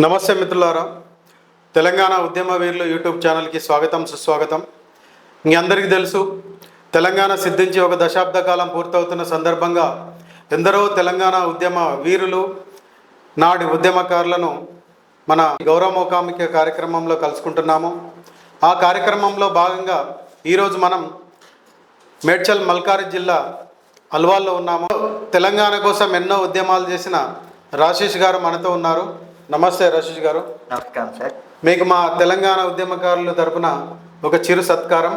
నమస్తే మిత్రులారా. తెలంగాణ ఉద్యమ వీరులు యూట్యూబ్ ఛానల్కి స్వాగతం సుస్వాగతం. మీ అందరికీ తెలుసు తెలంగాణ సిద్ధించి ఒక దశాబ్ద కాలం పూర్తవుతున్న సందర్భంగా ఎందరో తెలంగాణ ఉద్యమ వీరులు నాటి ఉద్యమకారులను మన గౌరవముఖామిక కార్యక్రమంలో కలుసుకుంటున్నాము. ఆ కార్యక్రమంలో భాగంగా ఈరోజు మనం మేడ్చల్ మల్కారి జిల్లా అల్వాల్లో ఉన్నాము. తెలంగాణ కోసం ఎన్నో ఉద్యమాలు చేసిన రాశేష్ గారు మనతో ఉన్నారు. నమస్తే రాశేష్ గారు. నమస్కారం సార్. మీకు మా తెలంగాణ ఉద్యమకారుల తరపున ఒక చిరు సత్కారం.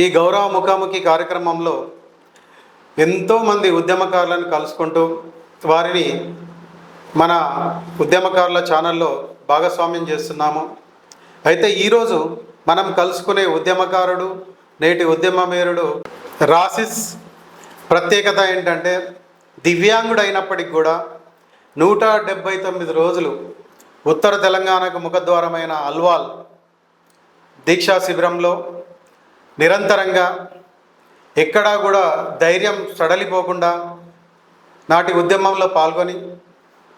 ఈ గౌరవ ముఖాముఖి కార్యక్రమంలో ఎంతోమంది ఉద్యమకారులను కలుసుకుంటూ వారిని మన ఉద్యమకారుల ఛానల్లో భాగస్వామ్యం చేస్తున్నాము. అయితే ఈరోజు మనం కలుసుకునే ఉద్యమకారుడు నేటి ఉద్యమమేరుడు రాసిస్ ప్రత్యేకత ఏంటంటే దివ్యాంగుడు అయినప్పటికి కూడా నూట డెబ్భై తొమ్మిది రోజులు ఉత్తర తెలంగాణకు ముఖద్వారమైన అల్వాల్ దీక్షా శిబిరంలో నిరంతరంగా ఎక్కడా కూడా ధైర్యం సడలిపోకుండా నాటి ఉద్యమంలో పాల్గొని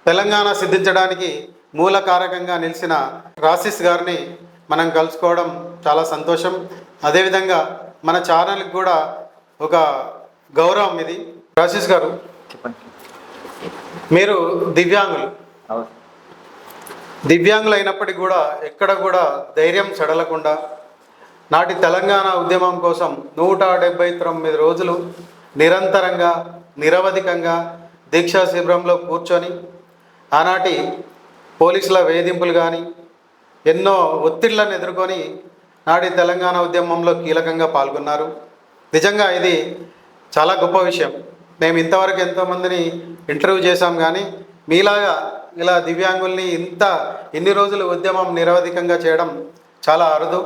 తెలంగాణ సిద్ధించడానికి మూల కారకంగా నిలిచిన రాసిస్ గారిని మనం కలుసుకోవడం చాలా సంతోషం. అదేవిధంగా మన ఛానల్కి కూడా ఒక గౌరవం ఇది. రాసిస్ గారు చెప్పండి మీరు దివ్యాంగులు. దివ్యాంగులు అయినప్పటికీ కూడా ఎక్కడ కూడా ధైర్యం సడలకుండా నాటి తెలంగాణ ఉద్యమం కోసం నూట డెబ్బై తొమ్మిది రోజులు నిరంతరంగా నిరవధికంగా దీక్షా శిబిరంలో కూర్చొని ఆనాటి పోలీసుల వేధింపులు కానీ ఎన్నో ఒత్తిళ్ళను ఎదుర్కొని నాటి తెలంగాణ ఉద్యమంలో కీలకంగా పాల్గొన్నారు. నిజంగా ఇది చాలా గొప్ప విషయం. మేము ఇంతవరకు ఎంతోమందిని ఇంటర్వ్యూ చేశాం కానీ మీలాగా ఇలా దివ్యాంగుల్ని ఇంత ఇన్ని రోజులు ఉద్యమం నిరవధికంగా చేయడం చాలా అరుదు.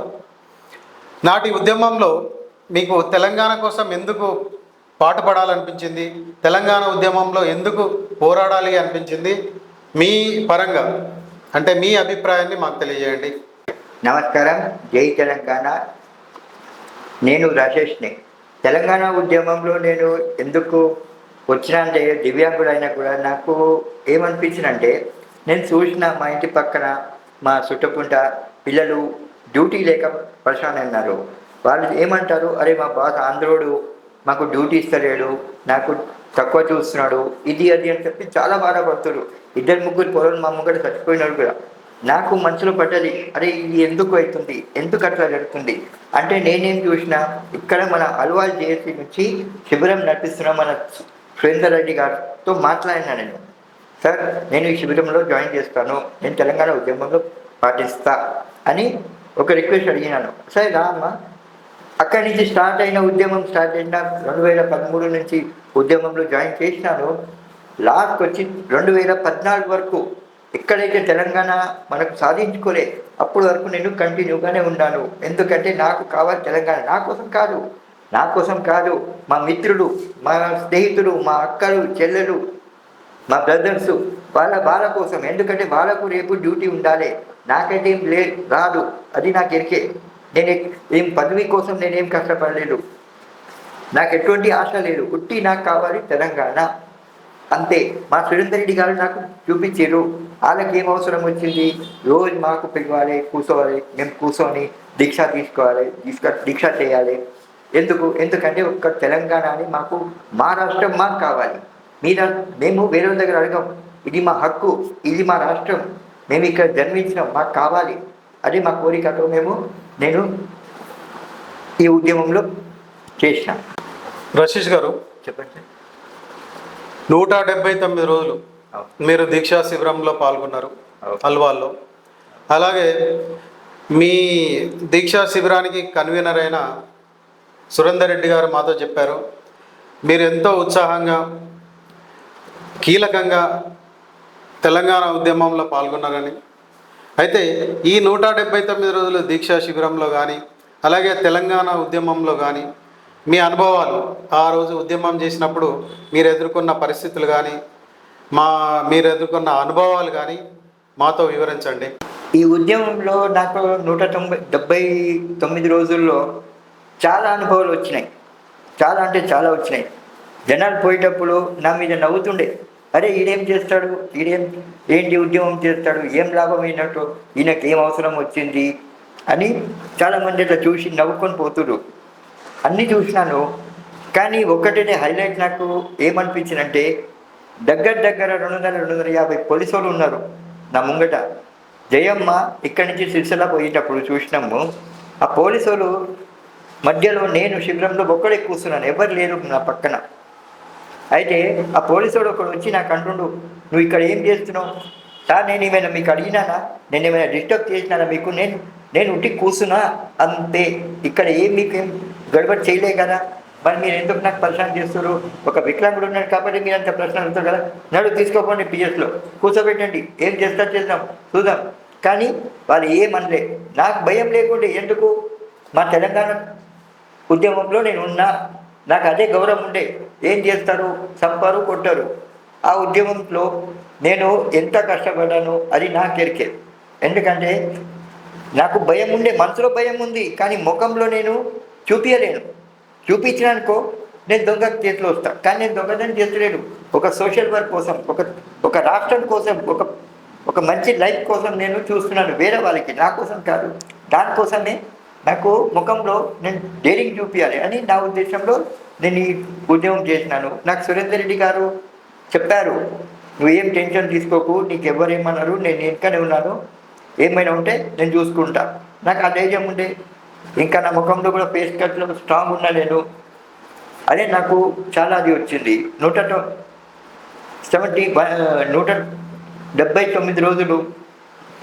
నాటి ఉద్యమంలో మీకు తెలంగాణ కోసం ఎందుకు పాటుపడాలనిపించింది? తెలంగాణ ఉద్యమంలో ఎందుకు పోరాడాలి అనిపించింది? మీ పరంగా అంటే మీ అభిప్రాయాన్ని మాకు తెలియజేయండి. నమస్కారం. జై తెలంగాణ. నేను రాజేష్ని. తెలంగాణ ఉద్యమంలో నేను ఎందుకు వచ్చినంటే దివ్యాంగుడైనా కూడా నాకు ఏమనిపించిందంటే నేను చూసిన మా ఇంటి పక్కన మా చుట్టుపుంట పిల్లలు డ్యూటీ లేక పరిశాన్ అన్నారు వాళ్ళు ఏమంటారు? అరే మా బాస్ ఆంధ్రోడు మాకు డ్యూటీ ఇస్తలేడు నాకు తక్కువ చూస్తున్నాడు ఇది అది అని చెప్పి చాలా బాధపడుతున్నారు ఇద్దరు ముగ్గురు పొలం మా ముగ్గురు చచ్చిపోయినాడు కూడా. నాకు మనసులో పడ్డది అరే ఇది ఎందుకు అవుతుంది? ఎందుకు అట్లా జరుగుతుంది? అంటే నేనేం చూసిన ఇక్కడ మన అల్వాల్ జేఏసీ నుంచి శిబిరం నడిపిస్తున్న మన సురేందర్ రెడ్డి గారితో మాట్లాడినా నేను. సార్ నేను ఈ శిబిరంలో జాయిన్ చేస్తాను నేను తెలంగాణ ఉద్యమంలో పాటిస్తా అని ఒక రిక్వెస్ట్ అడిగినాను. సరే రా అక్కడి నుంచి స్టార్ట్ అయిన ఉద్యమం స్టార్ట్ అయిన రెండు వేల పదమూడు నుంచి ఉద్యమంలో జాయిన్ చేసినాను. లాస్ట్ వచ్చి రెండు వేల పద్నాలుగు వరకు ఎక్కడైతే తెలంగాణ మనకు సాధించుకోలే. అప్పటి వరకు నేను కంటిన్యూగానే ఉన్నాను. ఎందుకంటే నాకు కావాలి తెలంగాణ. నా కోసం కాదు. నా కోసం కాదు. మా మిత్రులు మా స్నేహితులు మా అక్కలు చెల్లెలు మా బ్రదర్స్ వాళ్ళ వాళ్ళ కోసం. ఎందుకంటే వాళ్ళకు రేపు డ్యూటీ ఉండాలి. నాకైతే ఏం లే రాదు. అది నాకు ఎరికే నేను ఏం పదవి కోసం నేనేం కష్టపడలేదు. నాకు ఎటువంటి ఆశ లేదు. ఉట్టి నాకు కావాలి తెలంగాణ. అంతే. మా సురేందర్ రెడ్డి గారు నాకు చూపించారు. వాళ్ళకి ఏం అవసరం వచ్చింది? రోజు మాకు పిలవాలి కూర్చోవాలి మేము కూర్చొని దీక్ష తీసుకోవాలి దీక్ష దీక్ష చేయాలి. ఎందుకు? ఎందుకంటే ఒక్క తెలంగాణ అని మాకు మా రాష్ట్రం మాకు కావాలి. మీ రా మేము వేరే దగ్గర అడగం. ఇది మా హక్కు ఇది మా రాష్ట్రం. మేము ఇక్కడ జన్మించినాం మాకు కావాలి. అది మా కోరికతో మేము నేను ఈ ఉద్యమంలో చేసిన. రషీష్ గారు చెప్పండి నూట డెబ్బై తొమ్మిది రోజులు మీరు దీక్షా శిబిరంలో పాల్గొన్నారు అల్వాల్లో. అలాగే మీ దీక్షా శిబిరానికి కన్వీనర్ అయిన సురేందర్ రెడ్డి గారు మాతో చెప్పారు మీరు ఎంతో ఉత్సాహంగా కీలకంగా తెలంగాణ ఉద్యమంలో పాల్గొన్నారని. అయితే ఈ నూట డెబ్బై తొమ్మిది రోజులు దీక్షా శిబిరంలో కానీ అలాగే తెలంగాణ ఉద్యమంలో కానీ మీ అనుభవాలు ఆ రోజు ఉద్యమం చేసినప్పుడు మీరు ఎదుర్కొన్న పరిస్థితులు కానీ మా మీరు ఎదుర్కొన్న అనుభవాలు కానీ మాతో వివరించండి. ఈ ఉద్యమంలో నాకు నూట తొంభై డెబ్బై తొమ్మిది రోజుల్లో చాలా అనుభవాలు వచ్చినాయి. చాలా అంటే చాలా వచ్చినాయి. జనాలు పోయేటప్పుడు నా మీద నవ్వుతుండే. అరే ఈడేం చేస్తాడు? ఈడేం ఏంటి ఉద్యమం చేస్తాడు? ఏం లాభం అయినట్టు? ఈయనకి ఏం అవసరం వచ్చింది? అని చాలామంది ఇట్లా చూసి నవ్వుకొని పోతుండ్రు అన్నీ చూసినాను కానీ ఒక్కటే హైలైట్ నాకు ఏమనిపించిందంటే దగ్గర దగ్గర రెండు వందల రెండు వందల యాభై పోలీసు వాళ్ళు ఉన్నారు నా ముంగట. జయమ్మ ఇక్కడి నుంచి సిరిసిల్ల పోయేటప్పుడు చూసినాము. ఆ పోలీసు వాళ్ళు మధ్యలో నేను శిబిరంలో ఒక్కడే కూర్చున్నాను ఎవరు లేరు నా పక్కన. అయితే ఆ పోలీసుడు ఒకడు వచ్చి నాకు అంటుండు నువ్వు ఇక్కడ ఏం చేస్తున్నావు? సార్ నేను ఏమైనా మీకు అడిగినానా? నేను ఏమైనా డిస్టర్బ్ చేసినానా మీకు? నేను నేను ఉట్టి కూర్చున్నా అంతే. ఇక్కడ ఏం మీకు గడబడి చేయలే కదా. మరి మీరు ఎందుకు నాకు పరిశ్రమ చేస్తారు ఒక వికలాంగుడు ఉన్నాడు కాబట్టి మీరు అంత ప్రశ్న అడుగుతారు కదా. నడు తీసుకోకండి పిఎస్లో. కూర్చోబెట్టండి. ఏం చేస్తా చేద్దాం? చూద్దాం. కానీ వాళ్ళు ఏమనలే నాకు భయం లేకుండే ఎందుకు? మా తెలంగాణ ఉద్యమంలో నేను ఉన్నా. నాకు అదే గౌరవం ఉండే. ఏం చేస్తారు? చంపారు కొట్టారు. ఆ ఉద్యమంలో నేను ఎంత కష్టపడ్డాను అది నా కెరికే. ఎందుకంటే నాకు భయం ఉండే మనసులో భయం ఉంది. కానీ ముఖంలో నేను చూపించలేను చూపించినానుకో నేను దొంగ చేతిలో వస్తాను కానీ నేను దొంగతనం చేస్తలేను. ఒక సోషల్ వర్క్ కోసం ఒక ఒక రాష్ట్రం కోసం ఒక ఒక మంచి లైఫ్ కోసం నేను చూస్తున్నాను. వేరే వాళ్ళకి నా కోసం కాదు. దానికోసమే నాకు ముఖంలో నేను డేరింగ్ చూపించాలి అని నా ఉద్దేశంలో నేను ఈ ఉద్యమం చేసినాను. నాకు సురేందర్ రెడ్డి గారు చెప్పారు నువ్వు ఏం టెన్షన్ తీసుకోకు నీకు ఎవరేమన్నారు నేను ఇంకానే ఉన్నాను. ఏమైనా ఉంటే నేను చూసుకుంటా. నాకు ఆ ధైర్యం ఉండే. ఇంకా నా ముఖంలో కూడా ఫేస్ కట్లో స్ట్రాంగ్ ఉన్నా నేను. అదే నాకు చాలా అది వచ్చింది. నూట సెవెంటీ నూట డెబ్బై తొమ్మిది రోజులు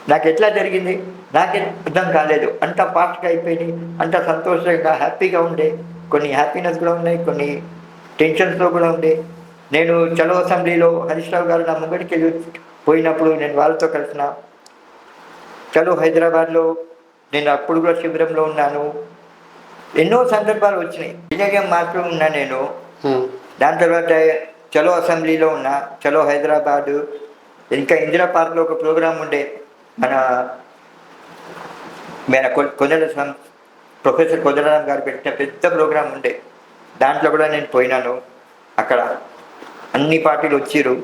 నాకు ఎట్లా జరిగింది? నాకే అర్థం కాలేదు. అంత ఫాస్ట్గా అయిపోయింది అంత సంతోషంగా హ్యాపీగా ఉండే. కొన్ని హ్యాపీనెస్ కూడా ఉన్నాయి. కొన్ని టెన్షన్స్లో కూడా ఉండే. నేను చలో అసెంబ్లీలో హరీష్ రావు గారు నా ముంగడికి వెళ్ళి పోయినప్పుడు నేను వాళ్ళతో కలిసిన చలో హైదరాబాద్లో నేను అప్పుడు కూడా శిబిరంలో ఉన్నాను. ఎన్నో సందర్భాలు వచ్చినాయి. విజయం మాత్రం ఉన్నా నేను. దాని తర్వాత చలో అసెంబ్లీలో ఉన్నా చలో హైదరాబాదు ఇంకా ఇందిరా పార్క్లో ఒక ప్రోగ్రాం ఉండే. మన మన కొ- కొందల సం- ప్రొఫెసర్ కొందలరామ్ గారు పెట్టిన పెద్ద ప్రోగ్రాం ఉండే. దాంట్లో కూడా నేను పోయినాను. అక్కడ అన్ని పార్టీలు వచ్చిర్రు.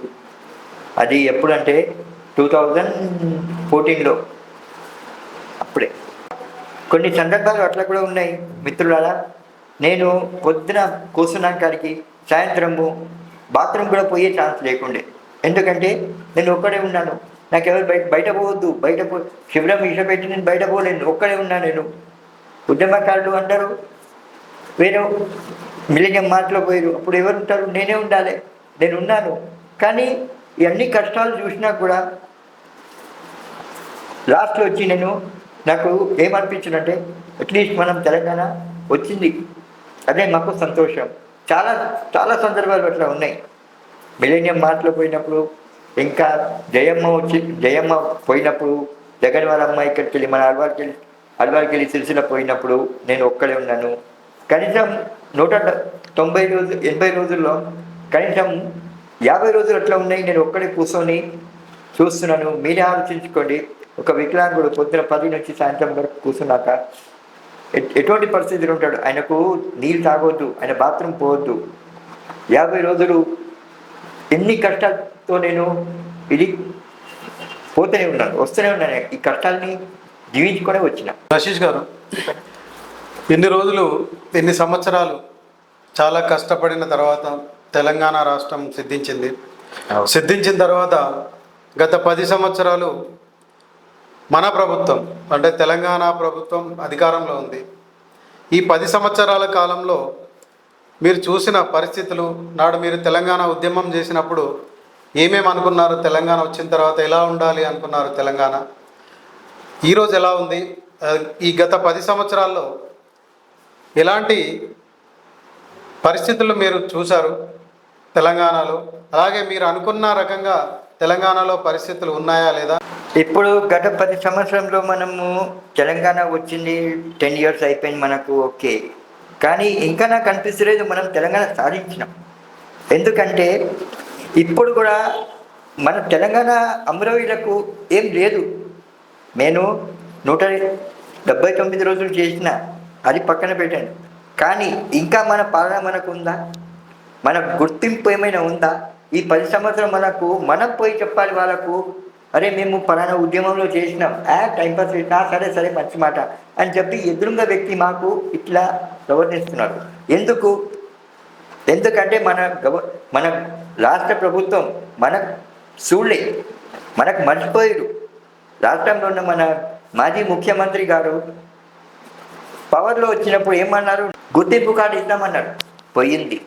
అది ఎప్పుడంటే టూ థౌజండ్ ఫోర్టీన్లో. అప్పుడే. కొన్ని సందర్భాలు అట్లా కూడా ఉన్నాయి మిత్రులారా. నేను పొద్దున కూర్చున్నాను కాడికి సాయంత్రము బాత్రూమ్ కూడా పోయే ఛాన్స్ లేకుండే. ఎందుకంటే నేను ఒక్కడే ఉన్నాను. నాకు ఎవరు బయట బయట పోవద్దు. బయట పో శిబిరం ఇష్టపెట్టి నేను బయట పోలేను. ఒక్కడే ఉన్నా నేను. ఉద్యమకారులు అందరూ వేరే మిలినియం మాటలో పోయారు. అప్పుడు ఎవరు ఉంటారు నేనే ఉండాలి. నేను ఉన్నాను. కానీ ఇవన్నీ కష్టాలు చూసినా కూడా లాస్ట్లో వచ్చి నేను నాకు ఏమనిపించిందంటే అట్లీస్ట్ మనం తెలంగాణ వచ్చింది. అదే మాకు సంతోషం. చాలా చాలా సందర్భాలు అట్లా ఉన్నాయి. మిలేనియం మార్ట్లో పోయినప్పుడు ఇంకా జయమ్మ వచ్చి జయమ్మ పోయినప్పుడు జగన్ వాళ్ళ అమ్మ ఇక్కడికి వెళ్ళి మన అల్వారికి వెళ్ళి అల్వారికి వెళ్ళి సిరిసిల పోయినప్పుడు నేను ఒక్కడే ఉన్నాను. కనీసం నూట తొంభై రోజు ఎనభై రోజుల్లో కనీసం యాభై రోజులు అట్లా ఉన్నాయి నేను ఒక్కడే కూర్చొని చూస్తున్నాను. మీరే ఆలోచించుకోండి. ఒక వికలాంగుడు పొద్దున పది నుంచి సాయంత్రం వరకు కూర్చున్నాక ఎట్- ఎటువంటి పరిస్థితులు ఉంటాడు? ఆయనకు నీళ్ళు తాగొద్దు ఆయన బాత్రూమ్ పోవద్దు. యాభై రోజులు ఎన్ని కష్టాలతో నేను ఇది పోతూనే ఉన్నాను వస్తూనే ఉన్నాను. ఈ కష్టాల్ని జీవించుకొనే వచ్చిన. ఆశీష్ గారు ఇన్ని రోజులు ఎన్ని సంవత్సరాలు చాలా కష్టపడిన తర్వాత తెలంగాణ రాష్ట్రం సిద్ధించింది. సిద్ధించిన తర్వాత గత పది సంవత్సరాలు మన ప్రభుత్వం అంటే తెలంగాణ ప్రభుత్వం అధికారంలో ఉంది. ఈ పది సంవత్సరాల కాలంలో మీరు చూసిన పరిస్థితులు నాడు మీరు తెలంగాణ ఉద్యమం చేసినప్పుడు ఏమేమి అనుకున్నారు? తెలంగాణ వచ్చిన తర్వాత ఎలా ఉండాలి అనుకున్నారు తెలంగాణ? ఈరోజు ఎలా ఉంది? ఈ గత పది సంవత్సరాల్లో ఎలాంటి పరిస్థితులు మీరు చూశారు తెలంగాణలో? అలాగే మీరు అనుకున్న రకంగా తెలంగాణలో పరిస్థితులు ఉన్నాయా లేదా? ఇప్పుడు గత పది సంవత్సరంలో మనము తెలంగాణ వచ్చింది టెన్ ఇయర్స్ అయిపోయింది మనకు ఓకే. కానీ ఇంకా నాకు అనిపిస్తలేదు మనం తెలంగాణ సాధించినాం. ఎందుకంటే ఇప్పుడు కూడా మన తెలంగాణ అమరవీయులకు ఏం లేదు. నేను నూట డెబ్బై తొమ్మిది రోజులు చేసిన అది పక్కన పెట్టాను కానీ ఇంకా మన పాలన మనకు ఉందా? మన గుర్తింపు ఏమైనా ఉందా? ఈ పది సంవత్సరం మనకు మనం పోయి చెప్పాలి వాళ్ళకు అరే మేము పలానా ఉద్యమంలో చేసినాం. ఆ టైంపాస్ చేసినా సరే సరే మంచి మాట అని చెప్పి ఎదురుంగా వ్యక్తి మాకు ఇట్లా ప్రవర్తిస్తున్నారు ఎందుకు? ఎందుకంటే మన గవ మన రాష్ట్ర ప్రభుత్వం మన చూడలే మనకు మర్చిపోయారు. రాష్ట్రంలో ఉన్న మన మాజీ ముఖ్యమంత్రి గారు పవర్లో వచ్చినప్పుడు ఏమన్నారు? గుర్తింపు కార్డు ఇద్దామన్నారు. పోయింది.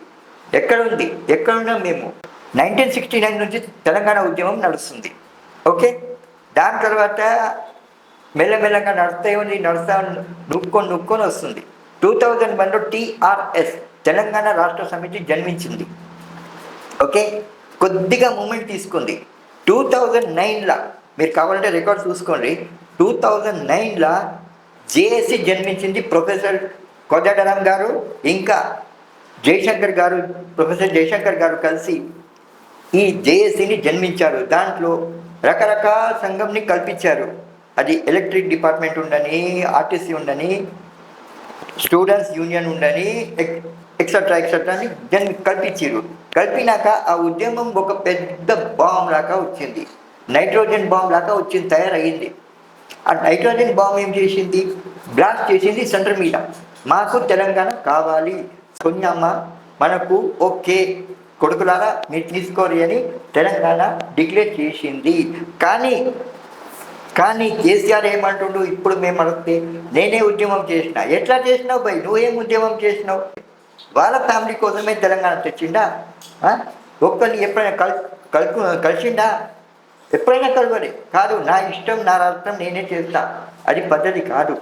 ఎక్కడుంది? ఎక్కడున్నాం మేము? నైన్టీన్ సిక్స్టీ నైన్ నుంచి తెలంగాణ ఉద్యమం నడుస్తుంది. ఓకే? దాని తర్వాత మెల్లమెల్లగా నడుస్తూ ఉంది నడుస్తా నొక్కొని నొక్కొని వస్తుంది. టూ థౌజండ్ వన్లో టీఆర్ఎస్ తెలంగాణ రాష్ట్ర సమితి జన్మించింది. ఓకే? కొద్దిగా మూమెంట్ తీసుకుంది. టూ థౌజండ్ నైన్లో మీరు కావాలంటే రికార్డ్ చూసుకోండి. టూ థౌజండ్ నైన్లో జేఏసీ జన్మించింది ప్రొఫెసర్ కొదడరామ్ గారు ఇంకా జయశంకర్ గారు ప్రొఫెసర్ జయశంకర్ గారు కలిసి ఈ జేఏసీని జన్మించారు. దాంట్లో రకరకాల సంఘంని కల్పించారు. అది ఎలక్ట్రిక్ డిపార్ట్మెంట్ ఉండని ఆర్టీసీ ఉండని స్టూడెంట్స్ యూనియన్ ఉండని ఎక్సెట్రా ఎక్సెట్రా అని దాన్ని కల్పించారు కలిపినాక ఆ ఉద్యమం ఒక పెద్ద బాంబ్ లాగా వచ్చింది. నైట్రోజన్ బాంబ్ లాగా వచ్చింది తయారయ్యింది ఆ నైట్రోజన్ బాంబ్ ఏం చేసింది? బ్లాస్ట్ చేసింది సెంటర్ మీద. మాకు తెలంగాణ కావాలి. కొన్నామా మనకు ఓకే. కొడుకులారా మీరు తీసుకోరు అని తెలంగాణ డిక్లేర్ చేసింది. కానీ కానీ కేసీఆర్ ఏమంటుండు? ఇప్పుడు మేము అడిగితే నేనే ఉద్యమం చేసిన. ఎట్లా చేసినావు భయ్ నువ్వేం ఉద్యమం చేసినావు? వాళ్ళ ఫ్యామిలీ కోసమే తెలంగాణ తెచ్చిండా? ఒక్కరిని ఎప్పుడైనా కల్ కలుపు కలిసిండా? ఎప్పుడైనా కలవలే. కాదు నా ఇష్టం నా రాష్ట్రం నేనే చేస్తా. అది పద్ధతి కాదు.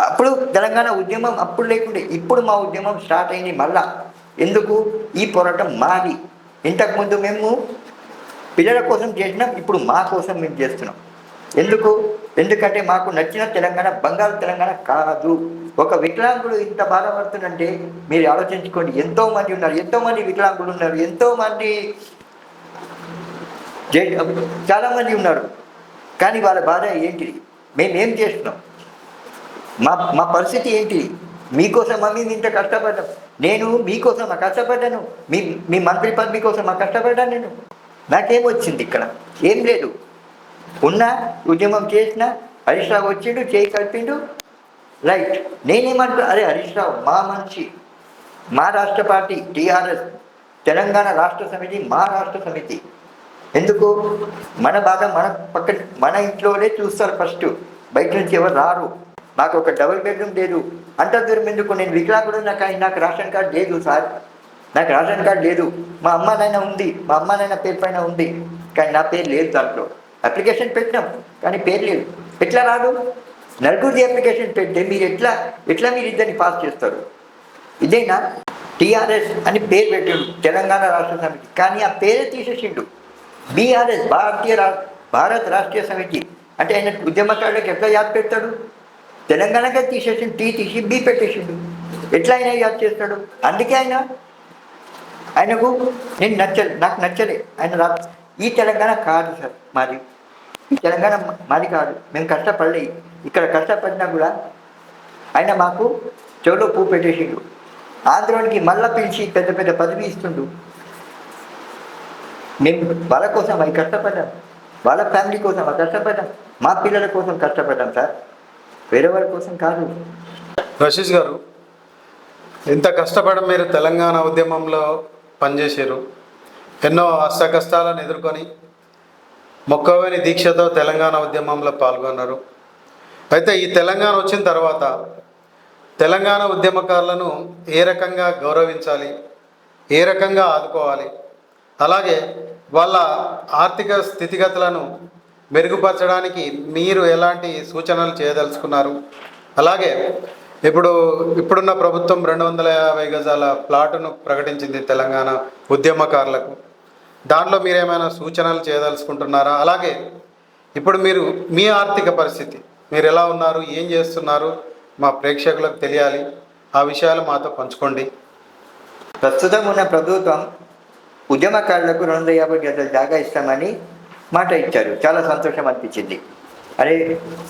అప్పుడు తెలంగాణ ఉద్యమం అప్పుడు లేకుండే ఇప్పుడు మా ఉద్యమం స్టార్ట్ అయింది మళ్ళా. ఎందుకు? ఈ పోరాటం మాది. ఇంతకుముందు మేము పిల్లల కోసం చేసినాం ఇప్పుడు మా కోసం మేము చేస్తున్నాం. ఎందుకు? ఎందుకంటే మాకు నచ్చిన తెలంగాణ బంగారు తెలంగాణ కాదు. ఒక వికలాంగుడు ఇంత బాధపడుతుందంటే మీరు ఆలోచించుకోండి. ఎంతోమంది ఉన్నారు ఎంతోమంది వికలాంగులు ఉన్నారు ఎంతోమంది చాలామంది ఉన్నారు. కానీ వాళ్ళ బాధ ఏంటిది మేమేం చేస్తున్నాం? మా మా పరిస్థితి ఏంటిది మీకోసం మమ్మీ ఇంత కష్టపడ్డాం. నేను మీకోసం కష్టపడ్డాను. మీ మీ మంత్రి పదవి కోసం కష్టపడ్డాను నేను. నాకేం వచ్చింది ఇక్కడ? ఏం లేదు. ఉన్నా ఉద్యమం చేసిన హరీష్ రావు వచ్చిండు చేయి కలిపిండు. రైట్. నేనేమంటా అరే హరీష్ రావు మా మనిషి మా రాష్ట్ర పార్టీ టీఆర్ఎస్ తెలంగాణ రాష్ట్ర సమితి మా రాష్ట్ర సమితి. ఎందుకు? మన బాగా మన పక్కన మన ఇంట్లోనే చూస్తారు ఫస్ట్. బయట నుంచి ఎవరు రారు. నాకు ఒక డబుల్ బెడ్రూమ్ లేదు. అంత దూరం ఎందుకు? నేను వికలాకుడు నాకు నాకు రేషన్ కార్డు లేదు సార్. నాకు రేషన్ కార్డు లేదు. మా అమ్మ నాయన ఉంది. మా అమ్మ నాయన పేరు పైన ఉంది. కానీ నా పేరు లేదు దాంట్లో. అప్లికేషన్ పెట్టినాం కానీ పేరు లేదు. ఎట్లా రాదు? నలుగురిది అప్లికేషన్ పెడితే మీరు ఎట్లా ఎట్లా మీరు ఇద్దరిని పాస్ చేస్తారు? ఇదేనా? టీఆర్ఎస్ అని పేరు పెట్టిండు తెలంగాణ రాష్ట్ర సమితి. కానీ ఆ పేరే తీసేసిండు. బీఆర్ఎస్ భారతీయ రా భారత్ రాష్ట్రీయ సమితి. అంటే ఆయన ఉద్యమకారులకు ఎట్లా యాద్ పెడతాడు? తెలంగాణకే తీసేసి టీ తీసి బీ పెట్టేసిండు. ఎట్లా ఆయన యాద్ చేస్తాడు. అందుకే ఆయన ఆయనకు నేను నచ్చలే నాకు నచ్చలే. ఆయన రా ఈ తెలంగాణ కాదు సార్ మాది. ఈ తెలంగాణ మాది కాదు. మేము కష్టపడలే. ఇక్కడ కష్టపడినా కూడా ఆయన మాకు చెవులో పువ్వు పెట్టేసిండు. ఆంధ్రానికి మళ్ళా పిలిచి పెద్ద పెద్ద పదవి ఇస్తుండు. మేము వాళ్ళ కోసం అవి కష్టపడ్డాం. వాళ్ళ ఫ్యామిలీ కోసం అవి కష్టపడ్డాం. మా పిల్లల కోసం కష్టపడ్డాం సార్. వేరే వాళ్ళ కోసం కాదు. రషీష్ గారు ఇంత కష్టపడి మీరు తెలంగాణ ఉద్యమంలో పనిచేశారు. ఎన్నో అష్ట కష్టాలను ఎదుర్కొని మొక్కవేని దీక్షతో తెలంగాణ ఉద్యమంలో పాల్గొన్నారు. అయితే ఈ తెలంగాణ వచ్చిన తర్వాత తెలంగాణ ఉద్యమకారులను ఏ రకంగా గౌరవించాలి ఏ రకంగా ఆదుకోవాలి అలాగే వాళ్ళ ఆర్థిక స్థితిగతులను మెరుగుపరచడానికి మీరు ఎలాంటి సూచనలు చేయదలుచుకున్నారు? అలాగే ఇప్పుడు ఇప్పుడున్న ప్రభుత్వం రెండు వందల యాభై గజాల ప్లాటును ప్రకటించింది తెలంగాణ ఉద్యమకారులకు. దాంట్లో మీరు ఏమైనా సూచనలు చేయదలుచుకుంటున్నారా? అలాగే ఇప్పుడు మీరు మీ ఆర్థిక పరిస్థితి మీరు ఎలా ఉన్నారు? ఏం చేస్తున్నారు? మా ప్రేక్షకులకు తెలియాలి. ఆ విషయాలు మాతో పంచుకోండి. ప్రస్తుతం ఉన్న ప్రభుత్వం ఉద్యమకారులకు రెండు వందల యాభై గజాల జాగా ఇస్తామని మాట ఇచ్చారు. చాలా సంతోషం అనిపించింది. అరే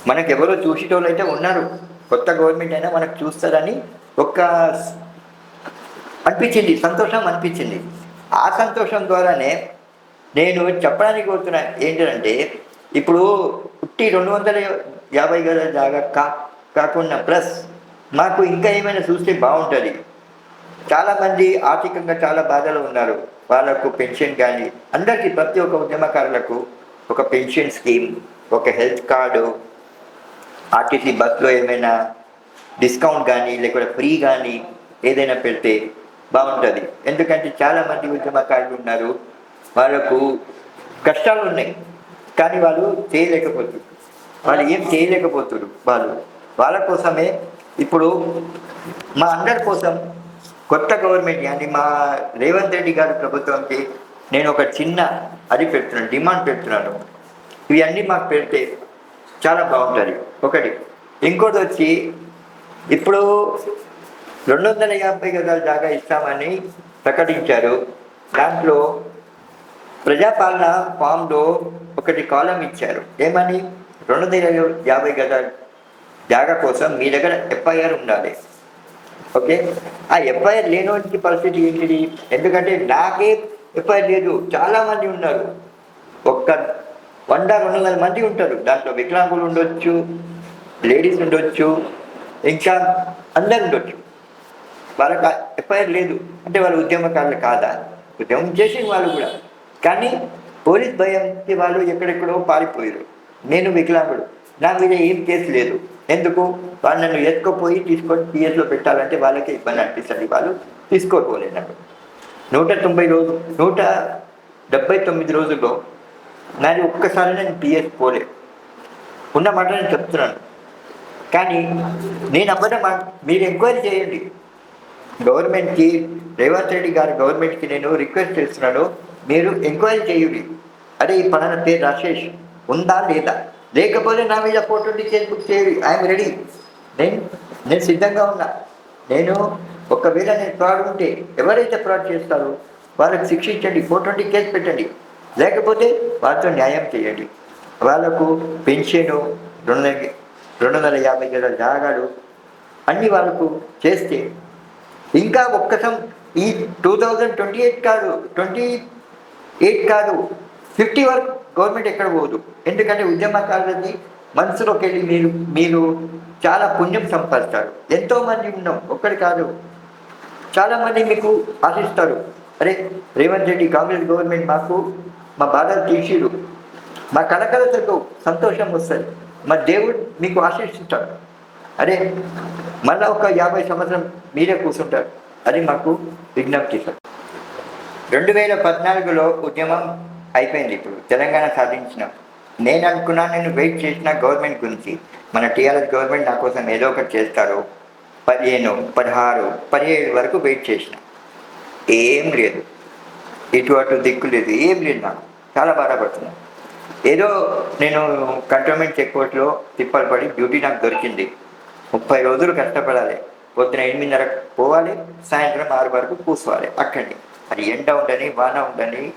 మనకు ఎవరో చూసేటోళ్ళు అయితే ఉన్నారు. కొత్త గవర్నమెంట్ అయినా మనకు చూస్తారని ఒక్క అనిపించింది. సంతోషం అనిపించింది. ఆ సంతోషం ద్వారానే నేను చెప్పడానికి కోరుతున్నా ఏంటంటే ఇప్పుడు ఉట్టి రెండు వందల యాభై గల దాకా కా కాకుండా ప్లస్ మాకు ఇంకా ఏమైనా చూస్తే బాగుంటుంది. చాలామంది ఆర్థికంగా చాలా బాధలో ఉన్నారు. వాళ్ళకు పెన్షన్ కానీ అందరికీ ప్రతి ఒక్క ఉద్యమకారులకు ఒక పెన్షన్ స్కీమ్ ఒక హెల్త్ కార్డు ఆర్టీసీ బస్సులో ఏమైనా డిస్కౌంట్ కానీ లేకపోతే ఫ్రీ కానీ ఏదైనా పెడితే బాగుంటుంది. ఎందుకంటే చాలామంది ఉద్యమకారులు ఉన్నారు వాళ్ళకు కష్టాలు ఉన్నాయి కానీ వాళ్ళు చేయలేకపోతున్నారు వాళ్ళు ఏం చేయలేకపోతున్నారు వాళ్ళు. వాళ్ళ కోసమే ఇప్పుడు మా అందరి కోసం కొత్త గవర్నమెంట్ కానీ మా రేవంత్ రెడ్డి గారి ప్రభుత్వంకి నేను ఒక చిన్న అది పెడుతున్నాను డిమాండ్ పెడుతున్నాను. ఇవన్నీ మాకు పెడితే చాలా బాగుంటుంది. ఒకటి. ఇంకోటి వచ్చి ఇప్పుడు రెండు వందల యాభై గదాల జాగా ఇస్తామని ప్రకటించారు. దాంట్లో ప్రజాపాలన ఫామ్లో ఒకటి కాలం ఇచ్చారు. ఏమని? రెండు వందల యాభై గదాల జాగా కోసం మీ దగ్గర ఎఫ్ఐఆర్ ఉండాలి. ఓకే? ఆ ఎఫ్ఐఆర్ లేనోటి పరిస్థితి ఏంటిది? ఎందుకంటే నాకే ఎఫ్ఐఆర్ లేదు. చాలామంది ఉన్నారు. ఒక్క వంద రెండు వందల మంది ఉంటారు. దాంట్లో వికలాంగులు ఉండొచ్చు లేడీస్ ఉండొచ్చు ఇంకా అందరు ఉండొచ్చు. వాళ్ళకి ఎఫ్ఐఆర్ లేదు. అంటే వాళ్ళు ఉద్యమకారులు కాదా? ఉద్యమం చేసిన వాళ్ళు కూడా. కానీ పోలీస్ భయంకి వాళ్ళు ఎక్కడెక్కడో పారిపోయారు. నేను వికలాంగుడు. నా మీద ఏం కేసు లేదు. ఎందుకు? వాళ్ళు నన్ను ఎత్తుకుపోయి తీసుకొని పిఎస్లో పెట్టాలంటే వాళ్ళకి ఇబ్బంది అనిపిస్తుంది. వాళ్ళు తీసుకోకపోలేదు నూట తొంభై రోజు నూట డెబ్బై తొమ్మిది రోజుల్లో నాది ఒక్కసారి నేను పిఎస్ పోలే. ఉన్న మాట నేను చెప్తున్నాను. కానీ నేను అవ్వడం మీరు ఎంక్వైరీ చేయండి. గవర్నమెంట్కి రేవంత్ రెడ్డి గారి గవర్నమెంట్కి నేను రిక్వెస్ట్ చేస్తున్నాను. మీరు ఎంక్వైరీ చేయండి. అదే ఈ పలానా పేరు రాజేష్ ఉందా లేదా? లేకపోతే నా మీద ఫోటో కేసు బుక్ చేయాలి ఐఎమ్ రెడీ. నేను నేను సిద్ధంగా ఉన్నా. నేను ఒకవేళ నేను ఫ్రాడ్ ఉంటే ఎవరైతే ఫ్రాడ్ చేస్తారో వాళ్ళకి శిక్షించండి ఫోటో కేసు పెట్టండి. లేకపోతే వాళ్ళతో న్యాయం చేయండి. వాళ్ళకు పెన్షను రెండు వందల రెండు వందల యాభై గల జాగాలు అన్ని వాళ్ళకు చేస్తే ఇంకా ఒక్కసం ఈ టూ థౌజండ్ ట్వంటీ ఎయిట్ కాదు ట్వంటీ ఎయిట్ కాదు ఫిఫ్టీ వరకు గవర్నమెంట్ ఎక్కడ పోదు. ఎందుకంటే ఉద్యమకారులని మనసులోకి వెళ్ళి మీరు మీరు చాలా పుణ్యం సంపాదిస్తారు. ఎంతోమంది ఉన్నాం ఒక్కడి కాదు. చాలామంది మీకు ఆశిస్తారు. అరే రేవంత్ రెడ్డి కాంగ్రెస్ గవర్నమెంట్ మాకు మా బాధలు తీసిరు మా కళకళతో సంతోషం వస్తుంది. మా దేవుడు మీకు ఆశిస్తుంటాడు అరే మళ్ళా ఒక యాభై సంవత్సరం మీరే కూర్చుంటారు. అది మాకు విజ్ఞప్తి సార్. రెండు వేల పద్నాలుగులో ఉద్యమం అయిపోయింది ఇప్పుడు. తెలంగాణ సాధించిన నేను అనుకున్నాను నేను వెయిట్ చేసిన గవర్నమెంట్ గురించి. మన టీఆర్ఎస్ గవర్నమెంట్ నా కోసం ఏదో ఒకటి చేస్తారు పదిహేను పదహారు పదిహేడు వరకు వెయిట్ చేసిన. ఏం లేదు. ఇటు అటు దిక్కు లేదు. ఏం లేదు నాకు. చాలా బాధపడుతున్నాను ఏదో నేను కంటోన్మెంట్ చెక్ పోస్ట్లో తిప్పలు పడి డ్యూటీ నాకు దొరికింది. ముప్పై రోజులు కష్టపడాలి. పొద్దున ఎనిమిదిన్నర పోవాలి సాయంత్రం ఆరు వరకు కూర్చోవాలి. అక్కడి అది ఎండ ఉండని వాన ఉండని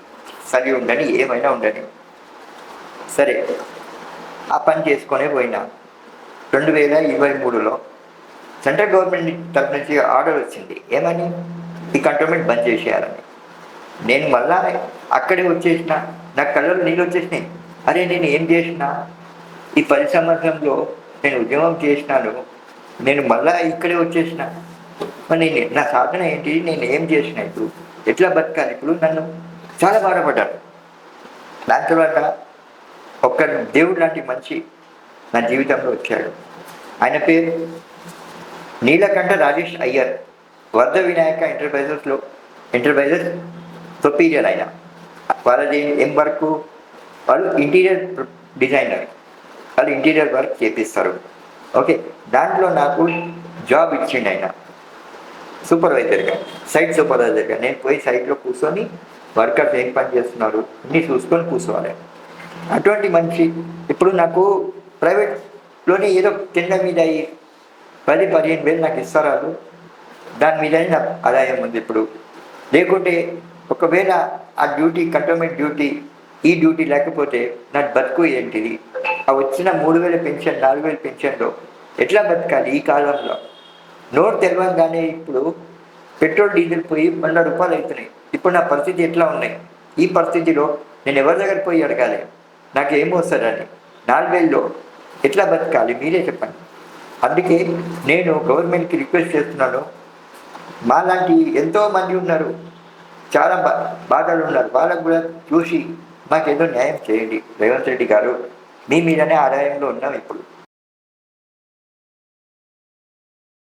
చదివి ఉండని ఏమైనా ఉండని. సరే ఆ పని చేసుకునే పోయినా. రెండు వేల ఇరవై మూడులో సెంట్రల్ గవర్నమెంట్ తరఫు నుంచి ఆర్డర్ వచ్చింది. ఏమని? ఈ కంటోన్మెంట్ బంద్ చేసేయాలని. నేను మళ్ళా అక్కడే వచ్చేసిన. నా కళ్ళలో నీళ్ళు వచ్చేసినాయి. అరే నేను ఏం చేసిన? ఈ పది సంవత్సరంలో నేను ఉద్యమం చేసినాను. నేను మళ్ళా ఇక్కడే వచ్చేసిన. నేను నా సాధన ఏంటి? నేను ఏం చేసిన ఇప్పుడు? ఎట్లా బతకాలి ఇప్పుడు నన్ను? చాలా బాధపడ్డాడు దాని తర్వాత ఒక్క దేవుడు లాంటి మంచి నా జీవితంలో వచ్చాడు. ఆయన పేరు నీలకంఠ రాజేష్ అయ్యర్ వరద వినాయక ఎంటర్ప్రైజెస్లో ఎంటర్ప్రైజెస్ ప్రొపీరియర్ ఆయన. వాళ్ళది ఏం వర్క్? వాళ్ళు ఇంటీరియర్ డిజైనర్. వాళ్ళు ఇంటీరియర్ వర్క్ చేపిస్తారు. ఓకే దాంట్లో నాకు జాబ్ ఇచ్చిండు ఆయన. సూపర్వైజర్గా సైట్ సూపర్వైజర్గా. నేను పోయి సైట్లో కూర్చొని వర్కర్స్ ఏం పని చేస్తున్నారు? అన్నీ చూసుకొని కూర్చోవాలి. అటువంటి మనిషి ఇప్పుడు నాకు ప్రైవేట్లోనే ఏదో కింద మీద పది పదిహేను వేలు నాకు ఇస్తారు వాళ్ళు దాని మీద నాకు ఆదాయం ఉంది ఇప్పుడు. లేకుంటే ఒకవేళ ఆ డ్యూటీ కంటోన్మెంట్ డ్యూటీ ఈ డ్యూటీ లేకపోతే నా బతుకు ఏంటిది? ఆ వచ్చిన మూడు వేల పెన్షన్ నాలుగు వేల పెన్షన్లో ఎట్లా బతకాలి ఈ కాలంలో? నోరు తెలవంగానే ఇప్పుడు పెట్రోల్ డీజిల్ పోయి వంద రూపాయలు అవుతున్నాయి. ఇప్పుడు నా పరిస్థితి ఎట్లా ఉన్నాయి? ఈ పరిస్థితిలో నేను ఎవరి దగ్గర పోయి అడగాలి? నాకు ఏమొస్తుందని నాలుగేళ్ళలో ఎట్లా బతకాలి? మీరే చెప్పండి. అందుకే నేను గవర్నమెంట్కి రిక్వెస్ట్ చేస్తున్నాను. మాలాంటి ఎంతో మంది ఉన్నారు. చాలా బా బాధలు ఉన్నారు. వాళ్ళకు కూడా చూసి మాకేదో న్యాయం చేయండి. రేవంత్ రెడ్డి గారు మీ మీదనే ఆదాయంలో ఉన్నాం ఇప్పుడు.